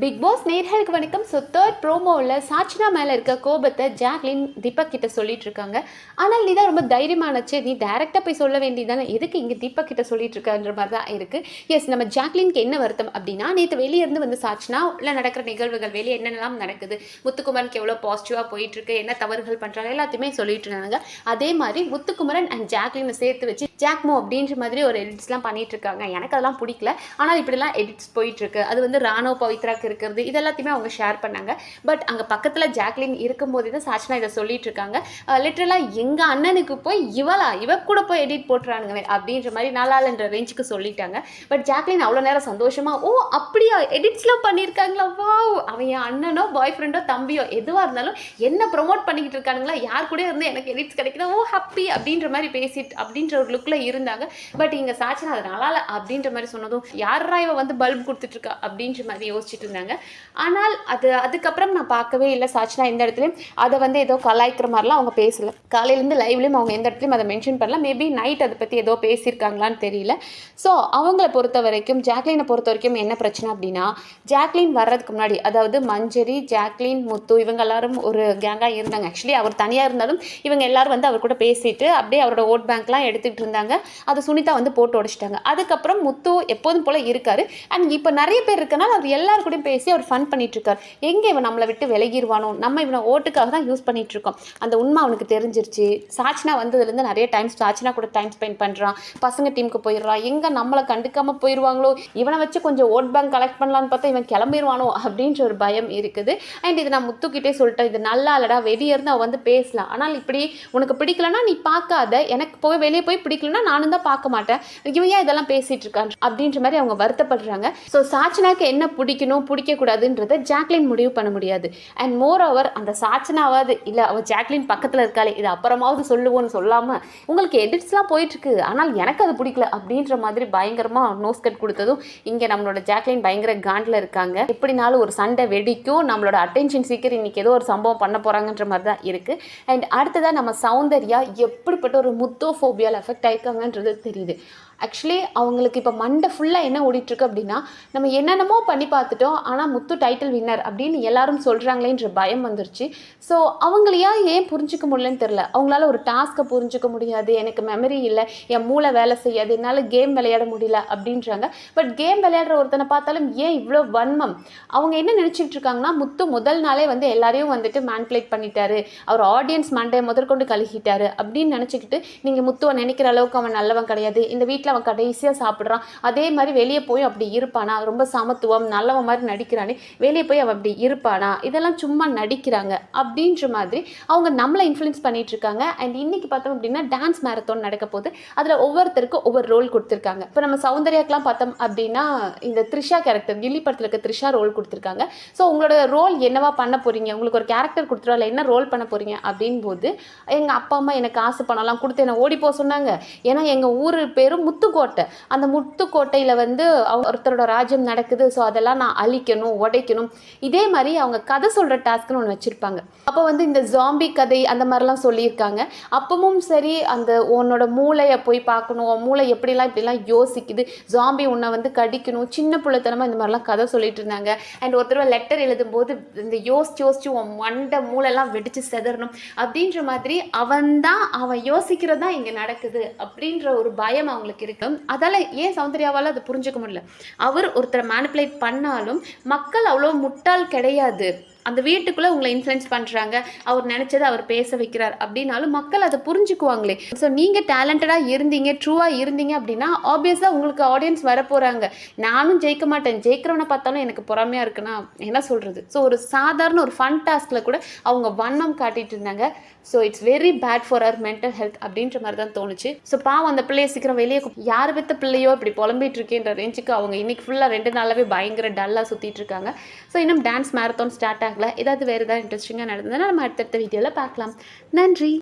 Big pass நேர்களுக்கு வணக்கம். So third ப்ரோமோவில் சாச்சினா மேலே இருக்க கோபத்தை ஜாக்லின் தீபக் கிட்ட சொல்லிட்டு இருக்காங்க. ஆனால் நீ தான் ரொம்ப தைரியமானச்சு நீ டேரெக்டாக போய் சொல்ல வேண்டியதானே எதுக்கு இங்கே தீபக் கிட்ட சொல்லிட்டு இருக்கன்ற மாதிரி தான் இருக்குது எஸ் நம்ம ஜாக்லினுக்கு என்ன வருத்தம் அப்படின்னா நேற்று வெளியேருந்து வந்து சாச்சினா உள்ள நடக்கிற நிகழ்வுகள் வெளியே என்னென்னலாம் நடக்குது முத்துக்குமரனுக்கு எவ்வளோ பாசிட்டிவாக போயிட்டு இருக்கு என்ன தவறுகள் பண்ணுறாங்க எல்லாத்தையுமே சொல்லிட்டு இருந்தாங்க. அதே மாதிரி முத்துக்குமரன் அண்ட் ஜாக்லினை சேர்த்து வச்சு ஜாக்மோ அப்படின்ற மாதிரி ஒரு எடிட்ஸ்லாம் பண்ணிகிட்ருக்காங்க இருக்காங்க எனக்கு அதெல்லாம் பிடிக்கல. ஆனால் இப்படிலாம் எடிட்ஸ் போயிட்டுருக்கு. அது வந்து ராணோ பவித்ராக்கு இருக்கிறது. இது எல்லாத்தையுமே அவங்க ஷேர் பண்ணாங்க. பட் அங்கே பக்கத்தில் ஜாக்லின் இருக்கும்போது தான் சாச்சனா இதை சொல்லிட்டு இருக்காங்க லிட்ரலாக எங்கள் அண்ணனுக்கு போய் இவளா? இவ கூட போய் எடிட் போட்டுறானுங்க அப்படின்ற மாதிரி நாளாளன்ற ரேஞ்சுக்கு சொல்லிட்டாங்க. பட் ஜாக்லின் அவ்வளோ நேரம் சந்தோஷமாக ஓ அப்படியா? எடிட்ஸ்லாம் பண்ணியிருக்காங்களா? வா அவன் என் அண்ணனோ பாய் ஃப்ரெண்டோ தம்பியோ எதுவாக இருந்தாலும் என்ன ப்ரொமோட் பண்ணிக்கிட்டு இருக்கானுங்களா? யார் கூட இருந்து எனக்கு எடிட்ஸ் கிடைக்குதோ? ஓ ஹாப்பி அப்படின்ற மாதிரி பேசிட்டு அப்படின்ற ஒரு லுக்கில் இருந்தாங்க. பட் இங்கே சாச்சனா அது நல்லா இல்லை அப்படின்ற மாதிரி சொன்னதும் யாரா இவ வந்து பல்ப் கொடுத்துட்டு இருக்கா அப்படின்ற மாதிரி யோசிச்சுட்டு இருந்தாங்க. ஆனால் அது அதுக்கப்புறம் நான் பார்க்கவே இல்லை சாச்சினா இந்த இடத்துலையும். அதை வந்து ஏதோ கலாய்க்கிற மாதிரிலாம் அவங்க பேசல. காலையிலேருந்து லைவ்லையும் அவங்க எந்த இடத்துலையும் அதை மென்ஷன் பண்ணல. மேபி நைட் அதை பற்றி ஏதோ பேசியிருக்காங்களான்னு தெரியல. ஸோ அவங்கள பொறுத்த வரைக்கும் ஜாக்லினை பொறுத்த வரைக்கும் என்ன பிரச்சனை அப்படின்னா ஜாக்லின் வர்றதுக்கு முன்னாடி அதாவது மஞ்சரி ஜாக்லின் முத்து இவங்க எல்லாரும் ஒரு கேங்காக இருந்தாங்க. ஆக்சுவலி அவர் தனியாக இருந்தாலும் இவங்க எல்லாரும் வந்து அவர் கூட பேசிட்டு அப்படியே அவரோட ஓட் பேங்க்லாம் எடுத்துக்கிட்டு இருந்தாங்க அதை சுனிதா வந்து போட்டு உடைச்சிட்டாங்க. அதுக்கப்புறம் முத்து எப்போதும் போல் இருக்காரு. அண்ட் இப்போ நிறைய பேர் இருக்கனால அவர் எல்லாரு கூடயும் பேசி அவர் ஃபன் பண்ணிட்டு எங்கே இவன் நம்மளை விட்டு விலகிடுவானோ நம்ம இவனை ஓட்டுக்காக தான் யூஸ் பண்ணிகிட்ருக்கோம் இருக்கோம் அந்த உண்மை அவனுக்கு தெரிஞ்சிருச்சு. சாச்சினா வந்ததுலேருந்து நிறைய டைம் சாச்சினா கூட டைம் ஸ்பெண்ட் பண்ணுறான் பசங்க டீமுக்கு போயிடுறான் எங்கே நம்மளை கண்டுக்காமல் போயிடுவாங்களோ இவனை வச்சு கொஞ்சம் ஓட் பேங்க் கலெக்ட் பண்ணலான்னு பார்த்தா இவன் கிளம்பிடுவானோ அப்படின்ற ஒரு பயம் இருக்குது. அண்ட் இது நான் முத்துக்கிட்டே சொல்லிட்டேன். இது நல்லா இல்லடா வெளியே இருந்து அவன் வந்து பேசலாம். ஆனால் இப்படி உனக்கு பிடிக்கலன்னா நீ பார்க்காத. எனக்கு போய் வெளியே போய் பிடிக்கல பிடிக்கலன்னா நானும் தான் பார்க்க மாட்டேன். இவன் ஏன் இதெல்லாம் பேசிட்டு இருக்கான் அப்படின்ற மாதிரி அவங்க வருத்தப்படுறாங்க. ஸோ சாச்சனாக்கு என்ன பிடிக்கணும் பிடிக்கக்கூடாதுன்றதை ஜாக்லின் முடிவு பண்ண முடியாது. அண்ட் மோர் ஓவர் அந்த சாச்சனாவது இல்லை அவள் ஜாக்லின் பக்கத்தில் இருக்காளே இது அப்புறமாவது சொல்லுவோன்னு சொல்லாமல் உங்களுக்கு எடிட்ஸ்லாம் போயிட்டுருக்கு. ஆனால் எனக்கு அது பிடிக்கல அப்படின்ற மாதிரி பயங்கரமாக நோஸ் கட் கொடுத்ததும் இங்கே நம்மளோட ஜாக்லின் பயங்கர காண்டில் இருக்காங்க. எப்படினாலும் ஒரு சண்டை வெடிக்கும். நம்மளோட அட்டென்ஷன் சீக்கிரம் இன்னைக்கு ஏதோ ஒரு சம்பவம் பண்ண போகிறாங்கன்ற மாதிரி தான் இருக்குது அண்ட் அடுத்ததாக நம்ம சௌந்தர்யா எப்படிப்பட்ட ஒரு முத்தோஃபோபியால் எஃபெக்ட் ஆயிருக்காங்கன்றது தெரியுது. ஆக்சுவலி அவங்களுக்கு இப்போ மண்டை ஃபுல்லாக என்ன ஓடிட்டுருக்கு அப்படின்னா நம்ம என்னென்னமோ பண்ணி பார்த்துட்டோம் ஆனால் முத்து டைட்டில் வின்னர் அப்படின்னு எல்லாரும் சொல்கிறாங்களேன்ற பயம் வந்துருச்சு. ஸோ அவங்களையா ஏன் புரிஞ்சிக்க முடியலன்னு தெரில அவங்களால ஒரு டாஸ்க்கை புரிஞ்சுக்க முடியாது எனக்கு மெமரி இல்லை என் மூளை வேலை செய்யாது என்னால் கேம் விளையாட முடியல அப்படின்றாங்க. பட் கேம் விளையாடுற ஒருத்தனை பார்த்தாலும் ஏன் இவ்வளோ வன்மம்? அவங்க என்ன நினச்சிட்டு இருக்காங்கன்னா முத்து முதல் நாளே வந்து எல்லாரையும் வந்துட்டு மேன்பிளேட் பண்ணிட்டாரு. அவர் ஆடியன்ஸ் மண்டையை முதற்கொண்டு கழுகிட்டாரு அப்படின்னு நினச்சிக்கிட்டு நீங்கள் முத்துவை நினைக்கிற அளவுக்கு அவன் நல்லவன் கிடையாது. இந்த வீட்டில் அவன் கடைசியாக சாப்பிட்றான். அதே மாதிரி வெளியே போய் அப்படி இருப்பானா? ரொம்ப சமத்துவம் நல்லவன் மாதிரி நடிக்கிறானே. வெளியே போய் அவன் அப்படி இருப்பானா? இதெல்லாம் சும்மா நடிக்கிறாங்க அப்படின்ற மாதிரி அவங்க நம்மளை இன்ஃப்ளூயன்ஸ் பண்ணிட்டு இருக்காங்க. அண்ட் இன்னைக்கு பார்த்தோம் அப்படின்னா டான்ஸ் மேரத்தான் நடக்க போது அதில் ஒவ்வொருத்தருக்கும் ஒவ்வொரு ரோல் கொடுத்துருக்காங்க. இப்போ நம்ம சௌந்தர்யாக்கெலாம் பார்த்தோம் அப்படின்னா இந்த த்ரிஷா கேரக்டர் கில்லி படத்தில் இருக்க த்ரிஷா ரோல் கொடுத்துருக்காங்க. ஸோ உங்களோட ரோல் என்னவா பண்ண போகிறீங்க உங்களுக்கு ஒரு கேரக்டர் கொடுத்துருவா இல்லை என்ன ரோல் பண்ண போகிறீங்க அப்படின் போது எங்கள் அப்பா அம்மா எனக்கு காசு பணம்லாம் கொடுத்து என்னை ஓடி போக சொன்னாங்க. ஏன்னா எங்கள் ஊர் பேரும் முத்துக்கோட்டை அந்த முத்துக்கோட்டையில் வந்து அவங்க ஒருத்தரோட ராஜ்யம் நடக்குது. ஸோ அதெல்லாம் நான் அழிக்கணும் உடைக்கணும். இதே மாதிரி அவங்க கதை சொல்கிற டாஸ்க்னு ஒன்று வச்சுருப்பாங்க. அப்போ வந்து இந்த ஜாம்பி கதை அந்த மாதிரிலாம் சொல்லியிருக்காங்க. அப்பவும் சரி அந்த உன்னோட மூளையை போய் பார்க்கணும். மூளை எப்படிலாம் இப்படிலாம் யோசிக்குது. ஜாம்பி உன்னை வந்து கடிக்கணும். சின்ன பிள்ளைத்தனமாக இந்த மாதிரிலாம் கதை சொல்லிட்டு இருந்தாங்க. அண்ட் ஒருத்தர் லெட்டர் எழுதும்போது இந்த யோசிச்சு யோசிச்சு உன் மண்டை மூளைலாம் வெடிச்சு செதறணும். அப்படின்ற மாதிரி அவன் தான் அவன் யோசிக்கிறது தான் இங்கே நடக்குது. அப்படின்ற ஒரு பயம் அவங்களுக்கு இருக்கு அதால் ஏன் சௌந்தர்யாவால் அதை புரிஞ்சுக்க முடியல? அவர் ஒருத்தரை மேனிப்புலேட் பண்ணாலும் மக்கள் அவ்வளோ முட்டாள் கிடையாது. அந்த வீட்டுக்குள்ளே உங்களை இன்ஃப்ளூயன்ஸ் பண்ணுறாங்க அவர் நினச்சதை அவர் பேச வைக்கிறார் அப்படின்னாலும் மக்கள் அதை புரிஞ்சுக்குவாங்களே. ஸோ நீங்கள் டேலண்டடாக இருந்தீங்க ட்ரூவாக இருந்தீங்க அப்படின்னா ஆப்வியஸாக உங்களுக்கு ஆடியன்ஸ் வர போகிறாங்க நானும் ஜெயிக்க மாட்டேன். ஜெயிக்கிறவனை பார்த்தாலும் எனக்கு பொறாமையாக இருக்குன்னா என்ன சொல்கிறது ஸோ ஒரு சாதாரண ஒரு ஃபன் டாஸ்கில் கூட அவங்க வண்ணம் காட்டிட்டு இருந்தாங்க. So it's very bad for our mental health அப்படின்ற மாதிரி தான் தோணுச்சு. ஸோ பாவம் அந்த பிள்ளைய சீக்கிரம் வெளியே யார் பெத்த பிள்ளையோ இப்படி புலம்பிட்டு இருக்கேன்ற ரேஞ்சுக்கு அவங்க இன்னைக்கு ஃபுல்லாக ரெண்டு நாளாவே பயங்கர டல்லாக சுற்றிட்டு இருக்காங்க. ஸோ இன்னும் டான்ஸ் மேரத்தான் ஸ்டார்ட் ஆகல ஏதாவது வேறு ஏதாவது இன்ட்ரெஸ்டிங்காக நடந்ததுன்னா நம்ம அடுத்தடுத்த வீடியோவில் பார்க்கலாம். நன்றி.